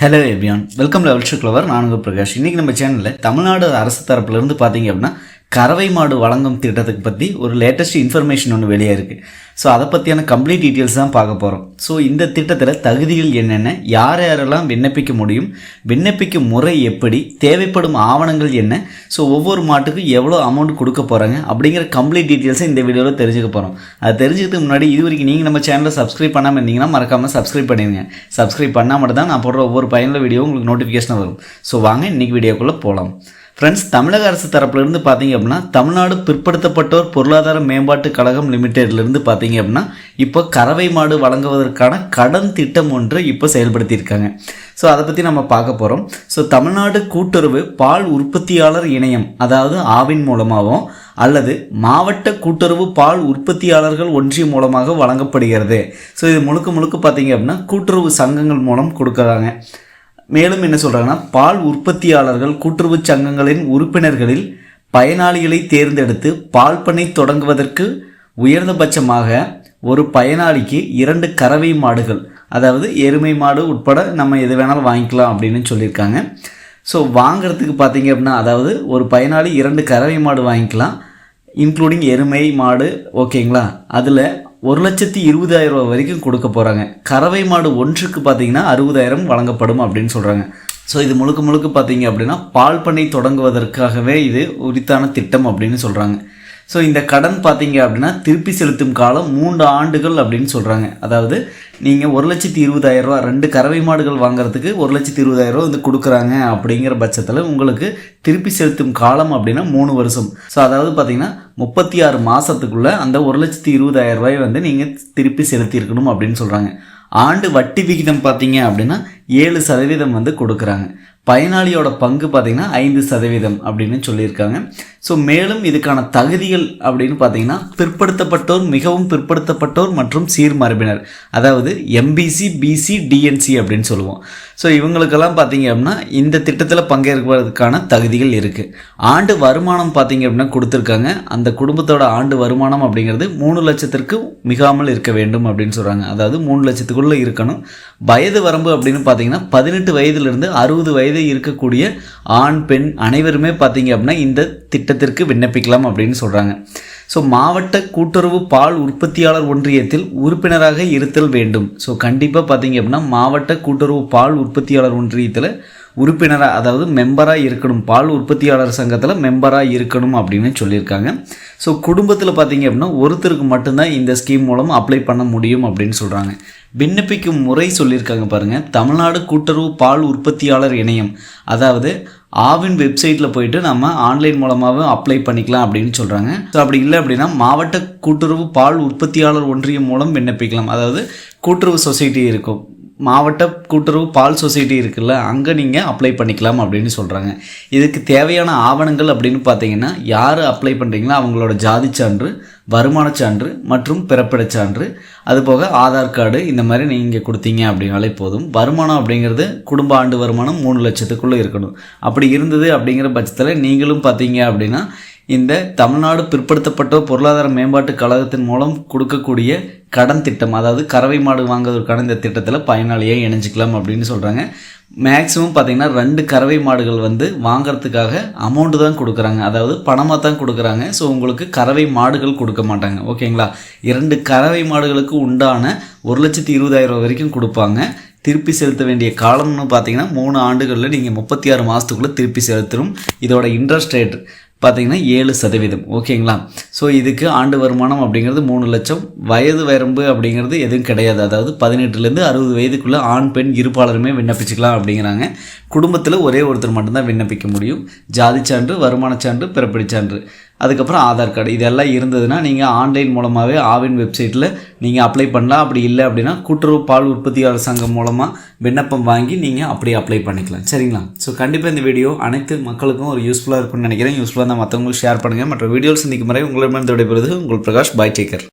Hello everyone welcome லெவல் ஷுக்லவர் கிளவர் நானுங்க பிரகாஷ். இன்றைக்கி நம்ம சேனலில் தமிழ்நாடு அரசு தரப்புலேருந்து பார்த்தீங்க அப்படின்னா கறவை மாடு வழங்கும் திட்டத்துக்கு பற்றி ஒரு லேட்டஸ்ட் இன்ஃபர்மேஷன் ஒன்று வெளியே இருக்குது ஸோ அதை பற்றியான கம்ப்ளீட் டீட்டெயில்ஸ் தான் பார்க்க போகிறோம் ஸோ இந்த திட்டத்தில் தகுதிகள் என்னென்ன யார் யாரெல்லாம் விண்ணப்பிக்க முடியும் விண்ணப்பிக்கும் முறை எப்படி தேவைப்படும் ஆவணங்கள் என்ன ஸோ ஒவ்வொரு மாட்டுக்கும் எவ்வளோ அமௌண்ட் கொடுக்க போகிறாங்க அப்படிங்கிற கம்ப்ளீட் டீட்டெயில்ஸை இந்த வீடியோவில் தெரிஞ்சுக்க போகிறோம் அது தெரிஞ்சுக்கிறதுக்கு முன்னாடி இது வரைக்கும் நீங்கள் நம்ம சேனலை சப்ஸ்கிரைப் பண்ணாமல் இருந்தீங்கன்னா மறக்காமல் சப்ஸ்கிரைப் பண்ணிடுங்க. சப்ஸ்கிரைப் பண்ணால் மட்டும் தான் நான் போடுற ஒவ்வொரு பயனுள்ள வீடியோ உங்களுக்கு நோட்டிஃபிகேஷன் வரும். ஸோ வாங்க இன்றைக்கி வீடியோக்குள்ளே போகலாம் ஃப்ரெண்ட்ஸ் தமிழக அரசு தரப்புலேருந்து பார்த்தீங்க அப்படின்னா தமிழ்நாடு பிற்படுத்தப்பட்டோர் பொருளாதார மேம்பாட்டு கழகம் லிமிடெட்லேருந்து பார்த்தீங்க அப்படின்னா இப்போ கறவை மாடு வழங்குவதற்கான கடன் திட்டம் ஒன்று இப்போ செயல்படுத்தியிருக்காங்க. ஸோ அதை பற்றி நம்ம பார்க்க போகிறோம் ஸோ தமிழ்நாடு கூட்டுறவு பால் உற்பத்தியாளர் இணையம் அதாவது ஆவின் மூலமாகவும் அல்லது மாவட்ட கூட்டுறவு பால் உற்பத்தியாளர்கள் ஒன்றியம் மூலமாக வழங்கப்படுகிறது. ஸோ இது முழுக்க முழுக்க பார்த்தீங்க அப்படின்னா கூட்டுறவு சங்கங்கள் மூலம் கொடுக்குறாங்க. மேலும் என்ன சொல்கிறாங்கன்னா பால் உற்பத்தியாளர்கள் கூட்டுறவு சங்கங்களின் உறுப்பினர்களில் பயனாளிகளை தேர்ந்தெடுத்து பால் பண்ணை தொடங்குவதற்கு உயர்ந்தபட்சமாக ஒரு பயனாளிக்கு இரண்டு கறவை மாடுகள் அதாவது எருமை மாடு உட்பட நம்ம எது வேணாலும் வாங்கிக்கலாம் அப்படின்னு சொல்லியிருக்காங்க. ஸோ வாங்குறதுக்கு பார்த்தீங்க அப்படின்னா அதாவது ஒரு பயனாளி இரண்டு கறவை மாடு வாங்கிக்கலாம் இன்க்ளூடிங் எருமை மாடு ஓகேங்களா அதில் ஒரு லட்சத்தி இருபதாயிரம் ரூபா வரைக்கும் கொடுக்க போகிறாங்க கறவை மாடு ஒன்றுக்கு பார்த்தீங்கன்னா அறுபதாயிரம் வழங்கப்படும் அப்படின்னு சொல்கிறாங்க ஸோ இது முழுக்க முழுக்க பார்த்தீங்க அப்படின்னா பால் பண்ணை தொடங்குவதற்காகவே இது உரித்தான திட்டம் அப்படின்னு சொல்கிறாங்க ஸோ இந்த கடன் பார்த்தீங்க அப்படின்னா திருப்பி செலுத்தும் காலம் மூன்று ஆண்டுகள் அப்படின்னு சொல்கிறாங்க அதாவது நீங்கள் ஒரு லட்சத்தி இருபதாயிரரூவா ரெண்டு கறவை மாடுகள் வாங்குறதுக்கு ஒரு லட்சத்தி இருபதாயிரரூவா வந்து கொடுக்குறாங்க அப்படிங்கிற பட்சத்தில் உங்களுக்கு திருப்பி செலுத்தும் காலம் அப்படின்னா மூணு வருஷம். ஸோ அதாவது பார்த்தீங்கன்னா முப்பத்தி ஆறு மாதத்துக்குள்ளே அந்த ஒரு லட்சத்தி இருபதாயிரம் ரூபாய் வந்து நீங்கள் திருப்பி செலுத்தியிருக்கணும் அப்படின்னு சொல்கிறாங்க ஆண்டு வட்டி விகிதம் பார்த்தீங்க அப்படின்னா ஏழு சதவீதம் வந்து கொடுக்குறாங்க. பயனாளியோட பங்கு பார்த்திங்கன்னா ஐந்து சதவீதம் அப்படின்னு சொல்லியிருக்காங்க. ஸோ மேலும் இதுக்கான தகுதிகள் அப்படின்னு பார்த்தீங்கன்னா பிற்படுத்தப்பட்டோர் மிகவும் பிற்படுத்தப்பட்டோர் மற்றும் சீர்மரபினர். அதாவது எம்பிசி பிசி டிஎன்சி அப்படின்னு சொல்லுவோம். ஸோ இவங்களுக்கெல்லாம் பார்த்தீங்க அப்படின்னா இந்த திட்டத்தில் பங்கேற்பதற்கான தகுதிகள் இருக்குது ஆண்டு வருமானம் பார்த்தீங்க அப்படின்னா கொடுத்துருக்காங்க. அந்த குடும்பத்தோட ஆண்டு வருமானம் அப்படிங்கிறது மூணு லட்சத்திற்கு மிகாமல் இருக்க வேண்டும் அப்படின்னு சொல்கிறாங்க அதாவது மூணு லட்சத்துக்குள்ளே இருக்கணும். வயது வரம்பு அப்படின்னு பார்த்தீங்கன்னா பதினெட்டு வயதுலேருந்து அறுபது வயது இருக்கக்கூடிய ஆண் பெண் அனைவருமே பார்த்தீங்க அப்படின்னா இந்த திட்டத்திற்கு விண்ணப்பிக்கலாம் அப்படின்னு சொல்கிறாங்க ஸோ மாவட்ட கூட்டுறவு பால் உற்பத்தியாளர் ஒன்றியத்தில் உறுப்பினராக இருத்தல் வேண்டும். ஸோ கண்டிப்பாக பார்த்தீங்க அப்படின்னா மாவட்ட கூட்டுறவு பால் உற்பத்தியாளர் ஒன்றியத்தில் உறுப்பினராக அதாவது மெம்பராக இருக்கணும். பால் உற்பத்தியாளர் சங்கத்தில் மெம்பராக இருக்கணும் அப்படின்னு சொல்லியிருக்காங்க. ஸோ குடும்பத்தில் பார்த்தீங்க அப்படின்னா ஒருத்தருக்கு மட்டும்தான் இந்த ஸ்கீம் மூலம் அப்ளை பண்ண முடியும் அப்படின்னு சொல்கிறாங்க விண்ணப்பிக்கும் முறை சொல்லியிருக்காங்க பாருங்கள் தமிழ்நாடு கூட்டுறவு பால் உற்பத்தியாளர் இணையம். அதாவது ஆவின் வெப்சைட்டில் போயிட்டு நம்ம ஆன்லைன் மூலமாகவும் அப்ளை பண்ணிக்கலாம் அப்படின்னு சொல்கிறாங்க ஸோ அப்படி இல்லை அப்படின்னா மாவட்ட கூட்டுறவு பால் உற்பத்தியாளர் ஒன்றியம் மூலம் விண்ணப்பிக்கலாம். அதாவது கூட்டுறவு சொசைட்டி இருக்கும். மாவட்ட கூட்டுறவு பால் சொசைட்டி இருக்குல்ல அங்கே நீங்கள் அப்ளை பண்ணிக்கலாம் அப்படின்னு சொல்கிறாங்க இதுக்கு தேவையான ஆவணங்கள் அப்படின்னு பார்த்தீங்கன்னா யார் அப்ளை பண்ணுறீங்களோ அவங்களோட ஜாதி சான்று வருமான சான்று மற்றும் பிறப்பிடச் சான்று. அதுபோக ஆதார் கார்டு இந்த மாதிரி நீங்கள் கொடுத்தீங்க அப்படின்னாலே போதும். வருமானம் அப்படிங்கிறது குடும்ப ஆண்டு வருமானம் மூணு லட்சத்துக்குள்ளே இருக்கணும். அப்படி இருந்தது அப்படிங்கிற பட்சத்தில் நீங்களும் பார்த்தீங்க அப்படின்னா இந்த தமிழ்நாடு பிற்படுத்தப்பட்ட பொருளாதார மேம்பாட்டு கழகத்தின் மூலம் கொடுக்கக்கூடிய கடன் திட்டம் அதாவது கறவை மாடு வாங்குவதற்கான இந்த திட்டத்தில் பயனாளியாக இணைஞ்சிக்கலாம் அப்படின்னு சொல்கிறாங்க மேக்ஸிமம் பார்த்திங்கன்னா ரெண்டு கறவை மாடுகள் வந்து வாங்குறதுக்காக அமௌண்ட்டு தான் கொடுக்குறாங்க. அதாவது பணமாக தான் கொடுக்குறாங்க. ஸோ உங்களுக்கு கறவை மாடுகள் கொடுக்க மாட்டாங்க. ஓகேங்களா இரண்டு கறவை மாடுகளுக்கு உண்டான ஒரு லட்சத்தி இருபதாயிரம் வரைக்கும் கொடுப்பாங்க. திருப்பி செலுத்த வேண்டிய காலம்னு பார்த்தீங்கன்னா மூணு ஆண்டுகளில் நீங்கள் முப்பத்தி ஆறு மாதத்துக்குள்ளே திருப்பி செலுத்தணும் இதோட இன்ட்ரெஸ்ட் ரேட் பார்த்தீங்கன்னா ஏழு சதவீதம். ஓகேங்களா? ஸோ இதுக்கு ஆண்டு வருமானம் அப்படிங்கிறது மூணு லட்சம். வயது வரம்பு அப்படிங்கிறது எதுவும் கிடையாது. அதாவது பதினெட்டுலேருந்து அறுபது வயதுக்குள்ளே ஆண் பெண் இருப்பாளருமே விண்ணப்பிச்சுக்கலாம் அப்படிங்கிறாங்க. குடும்பத்தில் ஒரே ஒருத்தர் மட்டும்தான் விண்ணப்பிக்க முடியும். ஜாதி சான்று வருமான சான்று பிறப்பிடி சான்று. அதுக்கப்புறம் ஆதார் கார்டு இதெல்லாம் இருந்ததுன்னா நீங்கள் ஆன்லைன் மூலமாகவே ஆவின் வெப்சைட்டில் நீங்கள் அப்ளை பண்ணலாம். அப்படி இல்லை அப்படின்னா கூட்டுறவு பால் உற்பத்தியாளர் சங்கம் மூலமாக விண்ணப்பம் வாங்கி நீங்கள் அப்படியே அப்ளை பண்ணிக்கலாம். சரிங்களா? ஸோ கண்டிப்பாக இந்த வீடியோ அனைத்து மக்களுக்கும் ஒரு யூஸ்ஃபுல்லாக இருக்கும்னு நினைக்கிறேன். யூஸ்ஃபுல்லாக தான் மற்றவங்களுக்கு ஷேர் பண்ணுங்கள் மற்ற வீடியோஸ் சந்திக்கும் முறை உங்களிடமிருந்து விடைபெறுவது உங்கள் பிரகாஷ் பாய் டேக்கர்